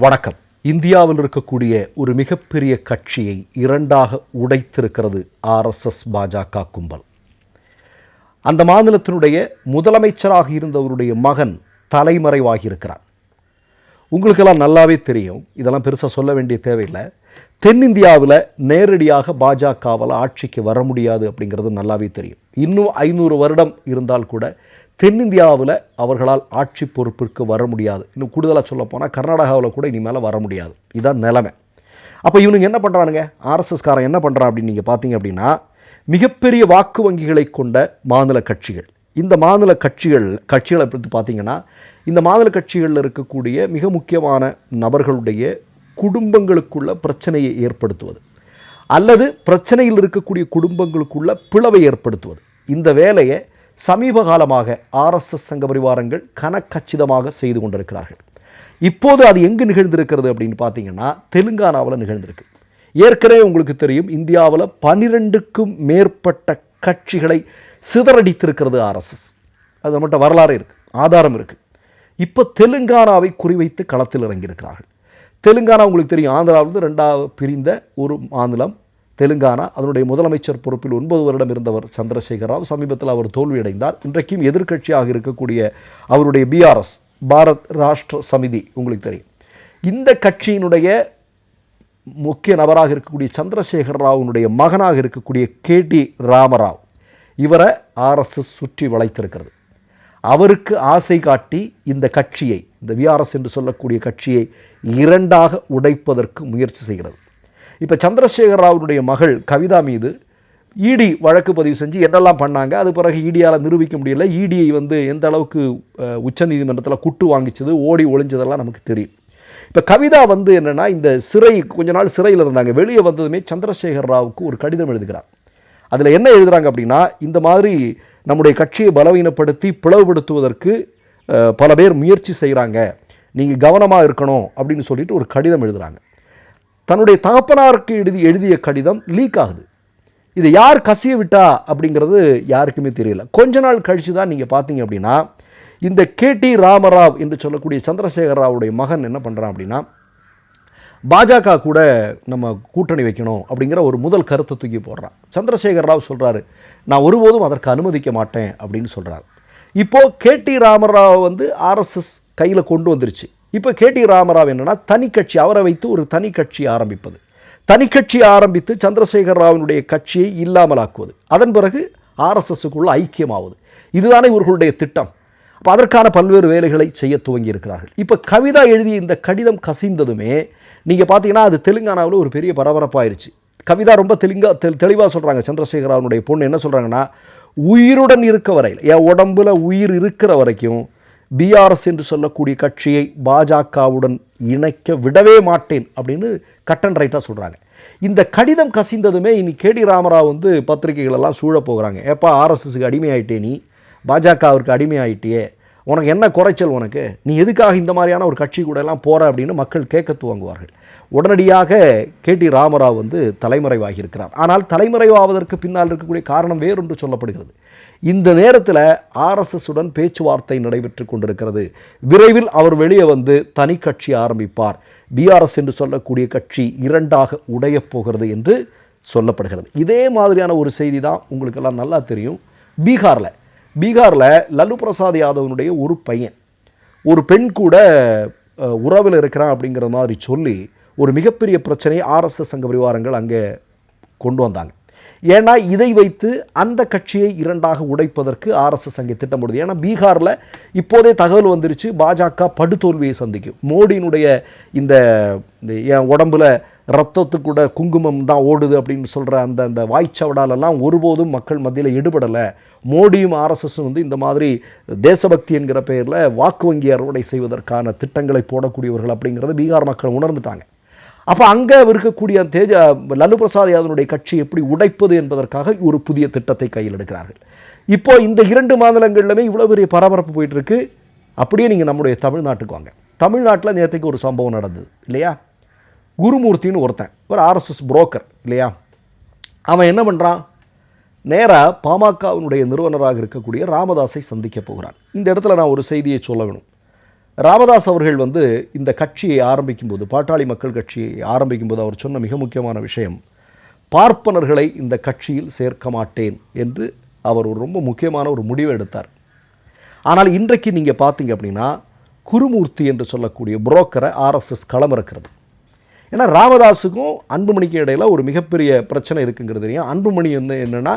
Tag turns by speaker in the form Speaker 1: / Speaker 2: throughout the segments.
Speaker 1: வணக்கம். இந்தியாவில் இருக்கக்கூடிய ஒரு மிகப்பெரிய கட்சியை இரண்டாக உடைத்திருக்கிறது ஆர்எஸ்எஸ் பாஜக கும்பல். அந்த மாநிலத்தினுடைய முதலமைச்சராக இருந்தவருடைய மகன் தலைமறைவாகி இருக்கிறார் உங்களுக்கெல்லாம் நல்லாவே தெரியும். இதெல்லாம் பெருசாக சொல்ல வேண்டிய தேவையில்லை. தென்னிந்தியாவில் நேரடியாக பாஜகவால் ஆட்சிக்கு வர முடியாது அப்படிங்கிறது நல்லாவே தெரியும். இன்னும் ஐநூறு வருடம் இருந்தால் கூட தென்னிந்தியாவில் அவர்களால் ஆட்சி பொறுப்பிற்கு வர முடியாது. இன்னும் கூடுதலாக சொல்ல போனால் கர்நாடகாவில் கூட இனிமேல் வர முடியாது. இதுதான் நிலைமை. அப்போ இவனுங்க என்ன பண்ணுறானுங்க ஆர்எஸ்எஸ்காரன் என்ன பண்ணுறான் அப்படின்னு நீங்கள் பார்த்தீங்க அப்படின்னா மிகப்பெரிய வாக்கு வங்கிகளை கொண்ட மாநில கட்சிகள். இந்த மாநில கட்சிகள் கட்சிகளை பற்றி பார்த்தீங்கன்னா இந்த மாநில கட்சிகளில் இருக்கக்கூடிய மிக முக்கியமான நபர்களுடைய குடும்பங்களுக்குள்ள பிரச்சனையை ஏற்படுத்துவது. அல்லது பிரச்சனையில் இருக்கக்கூடிய குடும்பங்களுக்குள்ள பிளவை ஏற்படுத்துவது. இந்த வேலையை சமீப காலமாக ஆர்எஸ்எஸ் சங்க பரிவாரங்கள் கனக்கச்சிதமாக செய்து கொண்டிருக்கிறார்கள். இப்போது அது எங்கு நிகழ்ந்திருக்கிறது அப்படின்னு பார்த்தீங்கன்னா தெலுங்கானாவில் நிகழ்ந்திருக்கு. ஏற்கனவே உங்களுக்கு தெரியும் இந்தியாவில் பனிரெண்டுக்கும் மேற்பட்ட கட்சிகளை சிதறடித்திருக்கிறது ஆர்எஸ்எஸ் அது மட்டும் வரலாறு இருக்குது ஆதாரம் இருக்குது இப்போ தெலுங்கானாவை குறிவைத்து களத்தில் இறங்கியிருக்கிறார்கள். தெலுங்கானா உங்களுக்கு தெரியும் ஆந்திராவிலிருந்து ரெண்டாவது பிரிந்த ஒரு மாநிலம் தெலுங்கானா அதனுடைய முதலமைச்சர் பொறுப்பில் ஒன்பது வருடம் இருந்தவர் சந்திரசேகர ராவ் சமீபத்தில் அவர் தோல்வியடைந்தார். இன்றைக்கும் எதிர்க்கட்சியாக இருக்கக்கூடிய அவருடைய பிஆர்எஸ் பாரத் ராஷ்டிர சமிதி உங்களுக்கு தெரியும். இந்த கட்சியினுடைய முக்கிய நபராக இருக்கக்கூடிய சந்திரசேகர ராவுனுடைய மகனாக இருக்கக்கூடிய கே டி ராமராவ் இவரை ஆர்எஸ்எஸ் சுற்றி வளைத்திருக்கிறது. அவருக்கு ஆசை காட்டி இந்த கட்சியை இந்த விஆர்எஸ் என்று சொல்லக்கூடிய கட்சியை இரண்டாக உடைப்பதற்கு முயற்சி செய்கிறது. இப்போ சந்திரசேகர ராவுடைய மகள் கவிதா மீது இடி வழக்கு பதிவு செஞ்சு என்னெல்லாம் பண்ணாங்க? அது பிறகு இடியால் நிரூபிக்க முடியல. இடியை வந்து எந்த அளவுக்கு உச்சநீதிமன்றத்தில் குட்டு வாங்கிச்சது ஓடி ஒளிஞ்சதெல்லாம் நமக்கு தெரியும். இப்போ கவிதா வந்து என்னென்னா இந்த சிறை கொஞ்ச நாள் சிறையில் இருந்தாங்க. வெளியே வந்ததுமே சந்திரசேகர் ராவுக்கு ஒரு கடிதம் எழுதுகிறார். அதில் என்ன எழுதுறாங்க அப்படின்னா இந்த மாதிரி நம்முடைய கட்சியை பலவீனப்படுத்தி பிளவுபடுத்துவதற்கு பல பேர் முயற்சி செய்கிறாங்க நீங்கள் கவனமாக இருக்கணும் அப்படின்னு சொல்லிட்டு ஒரு கடிதம் எழுதுகிறாங்க தன்னுடைய தகப்பனாருக்கு எழுதி எழுதிய கடிதம் லீக் ஆகுது. இதை யார் கசிய விட்டா அப்படிங்கிறது யாருக்குமே தெரியல. கொஞ்ச நாள் கழித்து தான் நீங்கள் பார்த்தீங்க அப்படின்னா இந்த கே டி ராமராவ் என்று சொல்லக்கூடிய சந்திரசேகர ராவுடைய மகன் என்ன பண்ணுறான் அப்படின்னா பாஜக கூட நம்ம கூட்டணி வைக்கணும் அப்படிங்கிற ஒரு முதல் கருத்தை தூக்கி போடுறான். சந்திரசேகர ராவ் சொல்கிறாரு நான் ஒருபோதும் அதற்கு அனுமதிக்க மாட்டேன் அப்படின்னு சொல்கிறார் இப்போது கே டி ராமராவ் வந்து ஆர்எஸ்எஸ் கையில் கொண்டு வந்துருச்சு. இப்போ கே டி ராமராவ் என்னென்னா தனி கட்சி அவரை வைத்து ஒரு தனி கட்சி ஆரம்பிப்பது. தனி கட்சி ஆரம்பித்து சந்திரசேகர ராவினுடைய கட்சியை இல்லாமலாக்குவது. அதன் பிறகு ஆர்எஸ்எஸ்க்குள்ள ஐக்கியமாவது. இதுதானே இவர்களுடைய திட்டம். அப்போ அதற்கான பல்வேறு வேலைகளை செய்ய துவங்கி இருக்கிறார்கள் இப்போ கவிதா எழுதிய இந்த கடிதம் கசிந்ததுமே நீங்கள் பார்த்தீங்கன்னா அது தெலுங்கானாவில் ஒரு பெரிய பரபரப்பாயிருச்சு. கவிதா ரொம்ப தெலுங்கா தெ தெளிவாக சொல்கிறாங்க சந்திரசேகராவனுடைய பொண்ணு. என்ன சொல்கிறாங்கன்னா உயிருடன் இருக்க வரையில் என் உடம்பில் உயிர் இருக்கிற வரைக்கும் பிஆர்எஸ் என்று சொல்லக்கூடிய கட்சியை பாஜகவுடன் இணைக்க விடவே மாட்டேன் அப்படின்னு கட் அண்ட் ரைட்டாக சொல்கிறாங்க இந்த கடிதம் கசிந்ததுமே இனி கேடி ராமராவ் வந்து பத்திரிகைகளெல்லாம் சூழப் சூழ போகிறாங்க. ஏப்பா ஆர்எஸ்எஸ்க்கு அடிமையாயிட்டே நீ? பாஜகவிற்கு அடிமையாயிட்டியே? உனக்கு என்ன குறைச்சல் உனக்கு? நீ எதுக்காக இந்த மாதிரியான ஒரு கட்சி கூட எல்லாம் போகிற அப்படின்னு மக்கள் கேட்க துவங்குவார்கள். உடனடியாக கே டி ராமராவ் வந்து தலைமறைவாகி இருக்கிறார் ஆனால் தலைமறைவாவதற்கு பின்னால் இருக்கக்கூடிய காரணம் வேறொன்று சொல்லப்படுகிறது. இந்த நேரத்தில் ஆர்எஸ்எஸுடன் பேச்சுவார்த்தை நடைபெற்று கொண்டிருக்கிறது. விரைவில் அவர் வெளியே வந்து தனி கட்சி ஆரம்பிப்பார். பிஆர்எஸ் என்று சொல்லக்கூடிய கட்சி இரண்டாக உடையப் போகிறது என்று சொல்லப்படுகிறது. இதே மாதிரியான ஒரு செய்தி தான் உங்களுக்கெல்லாம் நல்லா தெரியும். பீகாரில் பீகாரில் லல்லு பிரசாத் யாதவனுடைய ஒரு பையன் ஒரு பெண் கூட உறவில் இருக்கிறான் அப்படிங்கிற மாதிரி சொல்லி ஒரு மிகப்பெரிய பிரச்சனையை ஆர்எஸ்எஸ் சங்க பரிவாரங்கள் அங்கே கொண்டு வந்தாங்க. ஏன்னா இதை வைத்து அந்த கட்சியை இரண்டாக உடைப்பதற்கு ஆர்எஸ்எஸ் அங்கே திட்டமிடுது. ஏன்னா பீகாரில் இப்போதே தகவல் வந்துருச்சு பாஜக படுதோல்வியை சந்திக்கும். மோடியினுடைய இந்த என் உடம்புல ரத்தத்துக்கூட குங்குமம் தான் ஓடுது அப்படின்னு சொல்கிற அந்த அந்த வாய்ச்சவடாலெல்லாம் ஒருபோதும் மக்கள் மத்தியில் ஈடுபடலை. மோடியும் ஆர்எஸ்எஸும் வந்து இந்த மாதிரி தேசபக்தி என்கிற பெயரில் வாக்கு வங்கி அறுவடை செய்வதற்கான திட்டங்களை போடக்கூடியவர்கள் அப்படிங்கிறத பீகார் மக்கள் உணர்ந்துட்டாங்க. அப்போ அங்கே இருக்கக்கூடிய தேஜ லல்லு பிரசாத் யாதவனுடைய கட்சி எப்படி உடைப்பது என்பதற்காக ஒரு புதிய திட்டத்தை கையில் எடுக்கிறார்கள். இப்போ இந்த இரண்டு மாநிலங்களிலுமே இவ்வளோ பெரிய பரபரப்பு போயிட்டுருக்கு. அப்படியே நீங்கள் நம்முடைய தமிழ்நாட்டுக்கு வாங்க. தமிழ்நாட்டில் நேற்றுக்கு ஒரு சம்பவம் நடந்தது இல்லையா? குருமூர்த்தின்னு ஒருத்தன் ஒரு ஆர்எஸ்எஸ் புரோக்கர் இல்லையா? அவன் என்ன பண்ணுறான் நேராக பாமகவினுடைய நிறுவனராக இருக்கக்கூடிய ராமதாஸை சந்திக்க போகிறான். இந்த இடத்துல நான் ஒரு செய்தியை சொல்ல வேணும். ராமதாஸ் அவர்கள் வந்து இந்த கட்சியை ஆரம்பிக்கும்போது பாட்டாளி மக்கள் கட்சியை ஆரம்பிக்கும்போது அவர் சொன்ன மிக முக்கியமான விஷயம் பார்ப்பனர்களை இந்த கட்சியில் சேர்க்க மாட்டேன் என்று அவர் ஒரு ரொம்ப முக்கியமான ஒரு முடிவை எடுத்தார். ஆனால் இன்றைக்கு நீங்கள் பார்த்தீங்க அப்படின்னா குருமூர்த்தி என்று சொல்லக்கூடிய புரோக்கரை ஆர்எஸ்எஸ் களமிறக்கிறது ஏன்னா ராமதாஸுக்கும் அன்புமணிக்கும் இடையில் ஒரு மிகப்பெரிய பிரச்சனை இருக்குங்கிறது தெரியும். அன்புமணி வந்து என்னென்னா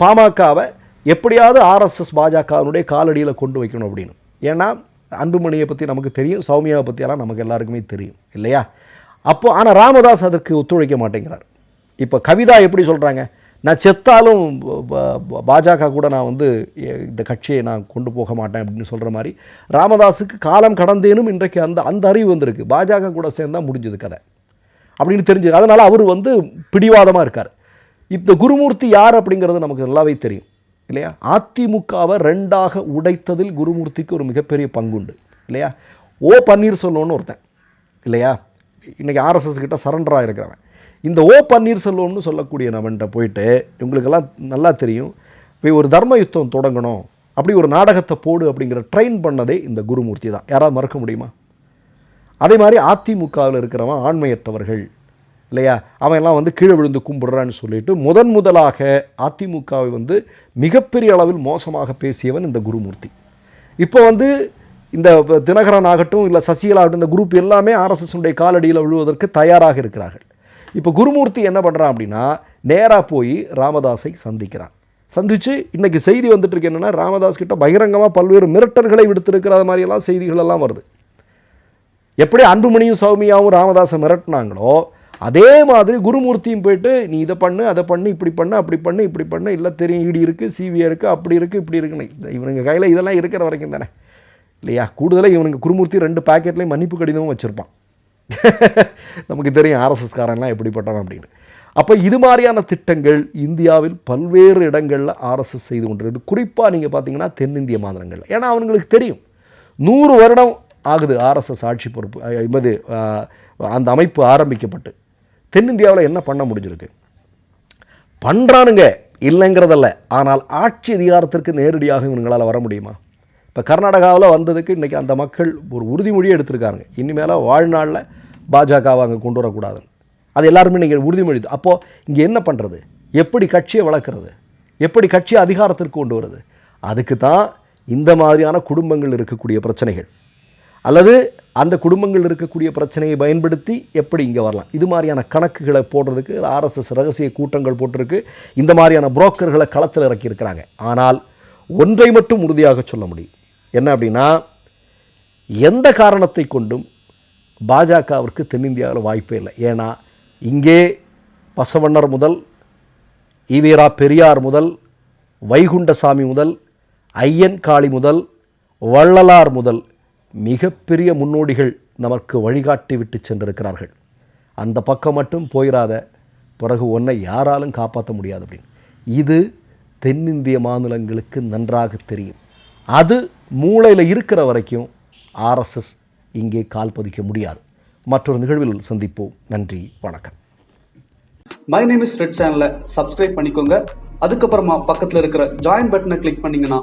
Speaker 1: பாமகவை எப்படியாவது ஆர்எஸ்எஸ் பாஜகவினுடைய காலடியில் கொண்டு வைக்கணும் அப்படின்னு. ஏன்னா அன்புமணியை பற்றி நமக்கு தெரியும் சௌமியாவை பற்றியெல்லாம் நமக்கு எல்லாருக்குமே தெரியும் இல்லையா? அப்போ ஆனால் ராமதாஸ் அதற்கு ஒத்துழைக்க மாட்டேங்கிறார். இப்போ கவிதா எப்படி சொல்கிறாங்க நான் செத்தாலும் பாஜக கூட நான் வந்து இந்த கட்சியை நான் கொண்டு போக மாட்டேன் அப்படின்னு சொல்கிற மாதிரி ராமதாஸுக்கு காலம் கடந்தேனும் இன்றைக்கு அந்த அந்த அறிவு வந்திருக்கு. பாஜக கூட சேர்ந்தால் முடிஞ்சது கதை. அப்படின்னு தெரிஞ்சது அதனால் அவர் வந்து பிடிவாதமாக இருக்கார். இந்த குருமூர்த்தி யார் அப்படிங்கிறது நமக்கு நல்லாவே தெரியும். இல்லையா? அதிமுகவை ரெண்டாக உடைத்ததில் குருமூர்த்திக்கு ஒரு மிகப்பெரிய பங்குண்டு இல்லையா? ஓ பன்னீர்செல்வம்னு ஒருத்தன் இல்லையா? இன்றைக்கி ஆர்எஸ்எஸ் கிட்ட சரண்டராக இருக்கிறவன். இந்த ஓ பன்னீர்செல்வம்னு சொல்லக்கூடிய நவன்கிட்ட போயிட்டு இவங்களுக்கெல்லாம் நல்லா தெரியும். போய் ஒரு தர்ம யுத்தம் தொடங்கணும். அப்படி ஒரு நாடகத்தை போடு அப்படிங்கிற ட்ரெயின் பண்ணதே இந்த குருமூர்த்தி தான். யாராவது மறக்க முடியுமா? அதே மாதிரி அதிமுகவில் இருக்கிறவன் ஆண்மையற்றவர்கள். இல்லையா? அவன் எல்லாம் வந்து கீழே விழுந்து கும்பிடுறான்னு சொல்லிட்டு முதன் முதலாக அதிமுகவை வந்து மிகப்பெரிய அளவில் மோசமாக பேசியவன் இந்த குருமூர்த்தி. இப்போ வந்து இந்த தினகரன் ஆகட்டும் இல்லை சசிகலா ஆகட்டும் இந்த குரூப் எல்லாமே ஆர்எஸ்எஸ்னுடைய காலடியில் விழுவதற்கு தயாராக இருக்கிறார்கள். இப்போ குருமூர்த்தி என்ன பண்ணுறான் அப்படின்னா நேராக போய் ராமதாஸை சந்திக்கிறான். சந்தித்து இன்றைக்கி செய்தி வந்துட்டு என்னென்னா என்னன்னா ராமதாஸ் கிட்ட பகிரங்கமாக பல்வேறு மிரட்டல்களை விடுத்திருக்கிற மாதிரியெல்லாம் செய்திகள் எல்லாம் வருது. எப்படி அன்புமணியும் சௌமியாவும் ராமதாஸை மிரட்டினாங்களோ அதே மாதிரி குருமூர்த்தியும் போயிட்டு நீ இதை பண்ணு அதை பண்ணு இப்படி பண்ணு அப்படி பண்ணு இப்படி பண்ணு இல்லை தெரியும் இடி இருக்குது சிபிஐ இருக்குது அப்படி இருக்குது இப்படி இருக்குன்னு. இவனுங்க கையில் இதெல்லாம் இருக்கிற வரைக்கும் தானே. இல்லையா? கூடுதலாக இவனுங்க குருமூர்த்தி ரெண்டு பாக்கெட்லேயும் மன்னிப்பு கடிதமும் வச்சுருப்பான். நமக்கு தெரியும் ஆர்எஸ்எஸ்காரன்லாம் எப்படிப்பட்டவன் அப்படின்னு. அப்போ இது மாதிரியான திட்டங்கள் இந்தியாவில் பல்வேறு இடங்களில் ஆர்எஸ்எஸ் செய்து கொண்டிருக்கு. குறிப்பாக நீங்கள் பார்த்தீங்கன்னா தென்னிந்திய மாநிலங்களில். ஏன்னா அவங்களுக்கு தெரியும். நூறு வருடம் ஆகுது ஆர்எஸ்எஸ் ஆட்சி பொறுப்பு இது அந்த அமைப்பு ஆரம்பிக்கப்பட்டு. தென்னிந்தியாவில் என்ன பண்ண முடிஞ்சிருக்கு? பண்ணுறானுங்க இல்லைங்கிறதல்ல. ஆனால் ஆட்சி அதிகாரத்திற்கு நேரடியாக இவங்களால் வர முடியுமா? இப்போ கர்நாடகாவில் வந்ததுக்கு இன்றைக்கி அந்த மக்கள் ஒரு உறுதிமொழியை எடுத்திருக்காங்க இனிமேல் வாழ்நாளில் பாஜகவை அங்கே கொண்டு வரக்கூடாதுன்னு. அது எல்லாருமே நீங்கள் உறுதிமொழி. அப்போது இங்கே என்ன பண்ணுறது எப்படி கட்சியை வளர்க்குறது? எப்படி கட்சியை அதிகாரத்திற்கு கொண்டு வருது? அதுக்கு தான் இந்த மாதிரியான குடும்பங்கள் இருக்கக்கூடிய பிரச்சனைகள். அல்லது அந்த குடும்பங்கள் இருக்கக்கூடிய பிரச்சனையை பயன்படுத்தி எப்படி இங்கே வரலாம்? இது மாதிரியான கணக்குகளை போடுறதுக்கு ஆர்எஸ்எஸ் ரகசிய கூட்டங்கள் போட்டிருக்கு. இந்த மாதிரியான புரோக்கர்களை களத்தில் இறக்கியிருக்கிறாங்க. ஆனால் ஒன்றை மட்டும் உறுதியாக சொல்ல முடியும். என்ன அப்படின்னா எந்த காரணத்தை கொண்டும் பாஜகவிற்கு தென்னிந்தியாவில் வாய்ப்பே இல்லை. ஏன்னா இங்கே பசவண்ணர் முதல் ஈவேரா பெரியார் முதல் வைகுண்டசாமி முதல் ஐயன் காளி முதல் வள்ளலார் முதல் மிகப்பெரிய முன்னோடிகள் நமக்கு வழிகாட்டி விட்டு சென்றிருக்கிறார்கள். அந்த பக்கம் மட்டும் போயிடாத பிறகு ஒன்றை யாராலும் காப்பாற்ற முடியாது அப்படின்னு. இது தென்னிந்திய மாநிலங்களுக்கு நன்றாக தெரியும். அது மூளையில் இருக்கிற வரைக்கும் ஆர்எஸ்எஸ் இங்கே கால் பதிக்க முடியாது. மற்றொரு நிகழ்வில் சந்திப்போம். நன்றி வணக்கம்.
Speaker 2: மை நேம் இஸ் ரெட் சேனலை சப்ஸ்கிரைப் பண்ணிக்கோங்க. அதுக்கப்புறமா பக்கத்துல இருக்கிற ஜாயின் பட்டனை கிளிக் பண்ணிங்கன்னா